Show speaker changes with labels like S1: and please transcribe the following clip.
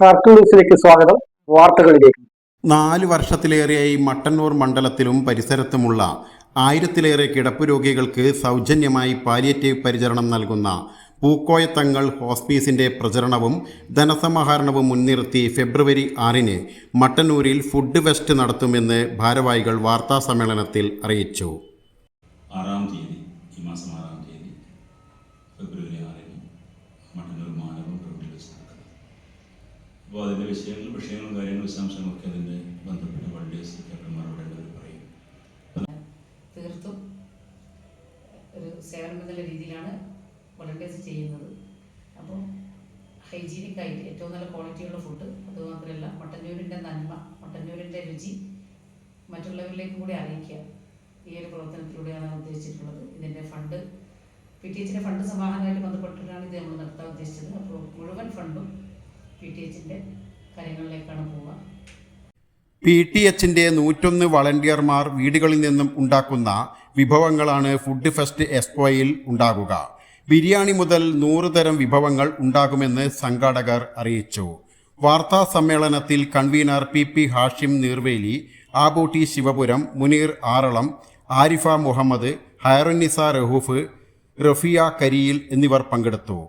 S1: Circle ന്യൂസിലേക്ക് സ്വാഗതം. വാർത്തകളിലേക്ക്.
S2: നാല് വർഷത്തിലേറെയായി മട്ടന്നൂർ മണ്ഡലത്തിലും പരിസരത്തുമുള്ള ആയിരത്തിലേറെ കിടപ്പ് രോഗികൾക്ക് സൗജന്യമായി പാലിയേറ്റീവ് പരിചരണം നൽകുന്ന പൂക്കോയത്തങ്ങൾ ഹോസ്പീസിന്റെ പ്രചരണവും ധനസമാഹരണവും മുൻനിർത്തി ഫെബ്രുവരി ആറിന് മട്ടന്നൂരിൽ ഫുഡ് വെസ്റ്റ് നടത്തുമെന്ന് ഭാരവാഹികൾ വാർത്താസമ്മേളനത്തിൽ അറിയിച്ചു.
S3: അപ്പോൾ അതിന്റെ വിഷയങ്ങളും വിഷയങ്ങളും കാര്യങ്ങളും വിശദാംശങ്ങളൊക്കെ അതിന്റെ ബന്ധപ്പെട്ട വൾഡേഴ്സ് ക്യാപ്റ്റന്മാരോട് എല്ലാവരും പറയും.
S4: തീർത്തും ഒരു സേവനം എന്നുള്ള രീതിയിലാണ് വളണ്ടിയേഴ്സ് ചെയ്യുന്നത്. അപ്പം ഹൈജീനിക് ആയിട്ട് ഏറ്റവും നല്ല ക്വാളിറ്റിയുള്ള ഫുഡ് അതുമാത്രമല്ല മട്ടന്നൂരിന്റെ നന്മ മട്ടന്നൂരിന്റെ രുചി മറ്റുള്ളവരിലേക്കും കൂടി അറിയിക്കുക. ഈ ഒരു പ്രവർത്തനത്തിലൂടെയാണ് ഉദ്ദേശിച്ചിട്ടുള്ളത്. ഇതിന്റെ ഫണ്ട് പി ടി എച്ചിന്റെ ഫണ്ട് സമാഹരണമായിട്ട് ബന്ധപ്പെട്ടിട്ടാണ് ഇത് നമ്മൾ നടത്താൻ ഉദ്ദേശിച്ചത്. അപ്പോൾ മുഴുവൻ ഫണ്ടും പി ടി
S2: എച്ചിന്റെ നൂറ്റൊന്ന് വളണ്ടിയർമാർ വീടുകളിൽ നിന്നും ഉണ്ടാക്കുന്ന വിഭവങ്ങളാണ് ഫുഡ് ഫെസ്റ്റ് എക്സ്പോയിൽ ഉണ്ടാകുക. ബിരിയാണി മുതൽ നൂറ് തരം വിഭവങ്ങൾ ഉണ്ടാകുമെന്ന് സംഘാടകർ അറിയിച്ചു. വാർത്താ സമ്മേളനത്തിൽ convener P P Hashim Neerveli Abootty Sivapuram Muneer Aralam Arifa Muhammad Hairunnisa Rahoof Rafiya Kariyil എന്നിവർ പങ്കെടുത്തു.